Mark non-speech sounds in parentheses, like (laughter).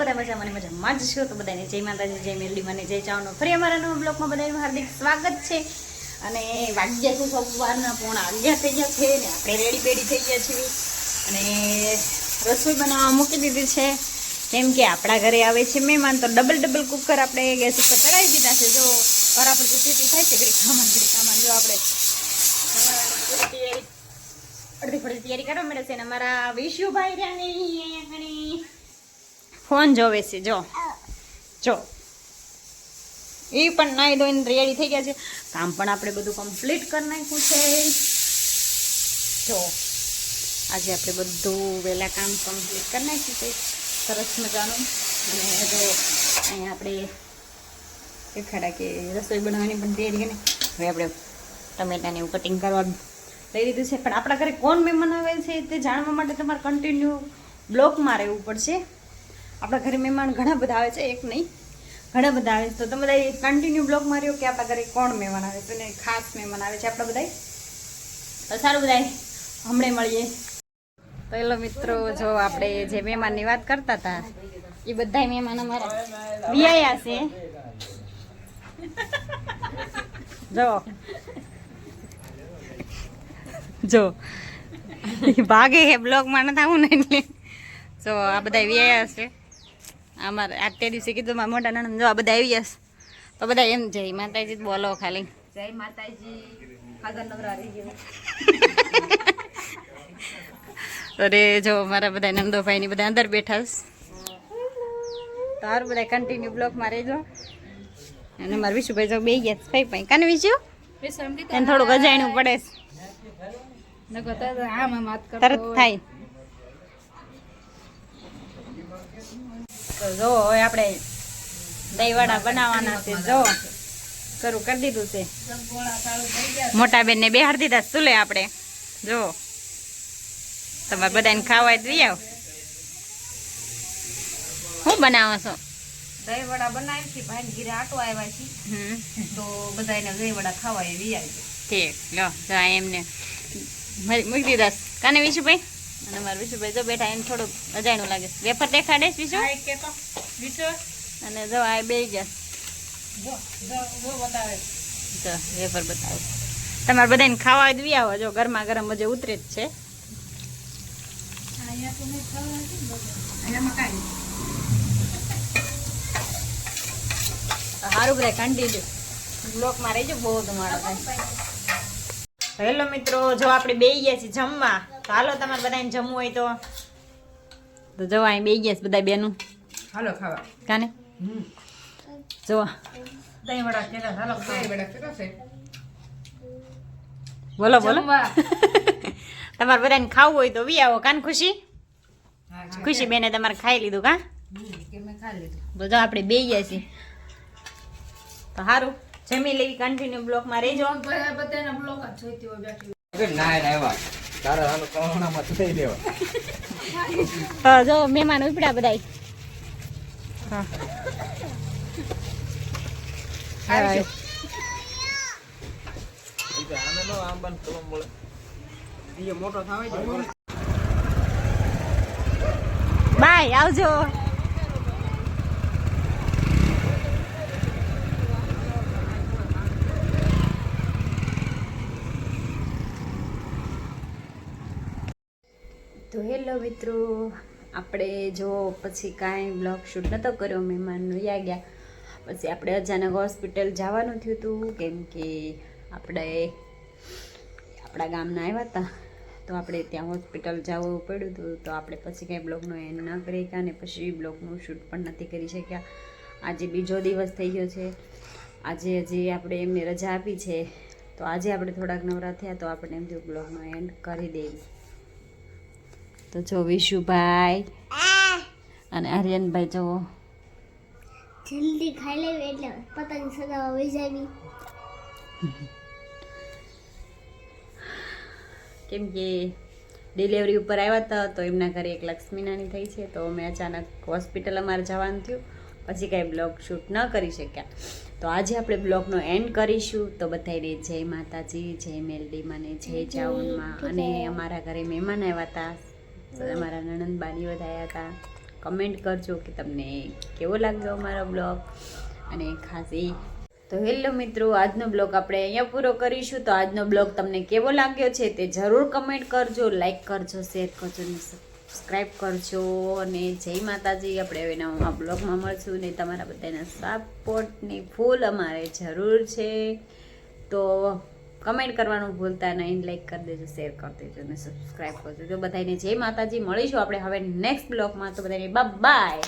બધા મજા મને મજામાં જ છો? તો બધાને જય માતાજી, જય મેલડી મને, જય ચાવનો. ફરી અમારા નવા બ્લોગમાં બધાનું હાર્દિક સ્વાગત છે. અને વાગ્યા છે સવારના, પોણા અગિયાર થઈ ગયા છે ને આપણે રેડી પેડી થઈ ગયા છીએ. અને રસોઈ બનાવવા મૂકી દીધી છે. કેમ કે આપણા ઘરે આવે છે મહેમાન, તો ડબલ ડબલ કુકર આપણે ગેસ ઉપર ચડાવી દીધા છે. જો પરાપરથી સીટી થાય છે ઘડી ખામાં ઘડી ખામાં જો આપણે અડધી ફળી તૈયારી કરવા મળે છે અને અમારા વિશુભાઈ રહ્યા ફોન જોવે છે, જો. જો. એ પણ નાઈ ધોઈને રેડી થઈ ગયા છે. કામ પણ આપણે બધું કમ્પ્લીટ કરી નાખ્યું છે. જો. આજે આપણે બધું વહેલા કામ કમ્પ્લીટ કરી નાખ્યું છે. સરસ મજાનું. અને જો, અહીંયા આપણે દેખાડા કે રસોઈ બનાવવાની પણ તૈયારી કરીને હવે આપણે ટમેટાને એવું કટિંગ કરવા લઈ લીધું છે. પણ આપણા ઘરે કોણ મહેમાન આવે છે તે જાણવા માટે તમારે કન્ટિન્યુ બ્લોકમાં રહેવું પડશે. આપણા ઘરે મહેમાન ઘણા બધા આવે છે, એક નહીં. ઘણા બધા આવે છે. તો તમે બધા કન્ટિન્યુ બ્લોકમાં માર્યો કે આપણા ઘરે કોણ મહેમાન આવે છે અને ખાસ મહેમાન આવે છે આપણા બધા તો સારું બધા હમણાં મળીએ. એલો મિત્રો, જો આપણે જે મહેમાનની વાત કરતા હતા, એ બધા મહેમાન અમારા વિયાયા છે. જો. જો. ભાગે હે બ્લોગમાં નથી આવું ને એટલે. જો, આ બધા વ્યાયા છે. અમારે આ તે દિવસે કીધું મારા મોટા નાના જો આ બધા આવી જશે. તો બધા એમ જય માતાજી બોલો ખાલી. જય માતાજી. અરે જો મારા બધા નંદોભાઈ ની બધા અંદર બેઠા છે તારું બધા કન્ટિન્યુ બ્લોકમાં રહેજો. અને મારા વિશુભાઈ જો બે ગયા છે. ભાઈ ભાઈ કાને વિશુ? એને થોડુંક અજાણ્યું પડે તરત થાય. તો જો હવે આપણે દહીંવડા બનાવવાના છે. જો શરૂ કરી દીધું છે. મોટા બેન ને બેહાર દીધા સુલે આપણે. જો તમારે બધાને ખાવા દઈ આવ. શું બનાવો છો? દહીં વડા બનાવી છે. ભાઈ ઘીરે આટો આવ્યા છે. તો બધા એને દહીં વડા ખાવા એવી આવી. ઠીક લો એમને મૂકી દીધા કાને વિશું વિશુભાઈ? અને મારા વિશુભાઈ જો બેઠા એને થોડુંક અજાણું લાગે. વેફર દેખાડે વિશુ? અને જો આ બે ગયા જો વેફર બતાવે. તમારે બધાને ખાવા દઈ આવો જો ગરમા ગરમ હજી ઉતરે જ છે. સારું બધા. કન્ટિન્યુ બ્લોકમાં રહીજો બહુ તમારો હેલો મિત્રો જો આપણે બે ગયા છીએ જમવા તો હાલો તમારે બધાને જમવું હોય તો. તો જો અહીં બે ગયા છે બધા બેનું. હાલો ખાવા. કાને? જો. દહીં વડા કેલા હાલો દહીં વડા કેલા છે. બોલો બોલો. (laughs) તમારે બધાને ખાવું હોય તો વી આવો કાન ખુશી? ખુશી બેને તમારે ખાઈ લીધું કા? તો જો આપણે બે ગયા છીએ. તો સારું જમી લેવી કન્ટિન્યુ બ્લોકમાં રહેજો. બધા બધાના બ્લોક જ જોઈતી હોય બેઠી ના આવ્યા તારા હાલો કોરોનામાં થઈ લેવા. હા જો મહેમાન ઉપડ્યા બધા હા. આવજો. આને નો આંબાન કલમ મળે એ મોટો થાય બાય આવજો. તો હેલો મિત્રો, આપણે જો પછી કાંઈ બ્લોગ શૂટ નહોતો કર્યો મહેમાનનું યા ગયા. પછી આપણે અચાનક હોસ્પિટલ જવાનું થયું હતું કેમ કે આપણે આપણા ગામના આવ્યા હતા. તો આપણે ત્યાં હોસ્પિટલ જવું પડ્યું હતું તો આપણે પછી કાંઈ બ્લોગનો એન્ડ ન કરી શક્યા અને પછી બ્લોગનું શૂટ પણ નથી કરી શક્યા. આજે બીજો દિવસ થઈ ગયો છે. આજે હજી આપણે એમને રજા આપી છે. તો આજે આપણે થોડાક નવરા થયા તો આપણે એમ થયું બ્લોગનો એન્ડ કરી દઈએ. તો જો વિશુભાઈ અને આર્યનભાઈ જો જલ્દી ખાઈ લેવી એટલે પતંગ સગાવા વહી જાવી. કેમ કે ડિલિવરી ઉપર આવ્યા હતા તો એમના ઘરે એક લક્ષ્મીનાની થઈ છે તો અમે અચાનક હોસ્પિટલ અમારે જવાનું થયું. પછી કાંઈ બ્લોગ શૂટ ન કરી શક્યા. તો આજે આપણે બ્લોગનો એન્ડ કરીશું. તો બધાને જય માતાજી જય મેલડીમાં ને જય ચાવનમાં અને અમારા ઘરે મહેમાન આવ્યા હતા. અમારા નણંદ બાની બધા હતા. કમેન્ટ કરજો કે તમને કેવો લાગ્યો અમારો બ્લોગ અને ખાસ તો હેલો મિત્રો, આજનો બ્લોગ આપણે અહીંયા પૂરો કરીશું. તો આજનો બ્લોગ તમને કેવો લાગ્યો છે તે જરૂર કમેન્ટ કરજો લાઇક કરજો શેર કરજો અને સબસ્ક્રાઈબ કરજો. અને જય માતાજી, આપણે હવે નવા બ્લોગમાં મળશું ને તમારા બધાના સપોર્ટની ફૂલ અમારે જરૂર છે. તો કમેન્ટ કરવાનું ભૂલતા નહીં લાઈક કરી દેજો શેર કરી દેજો અને સબસ્ક્રાઈબ કરજો. જો બધાને જય માતાજી, મળીશું આપણે હવે નેક્સ્ટ બ્લોગમાં તો બધાને બાય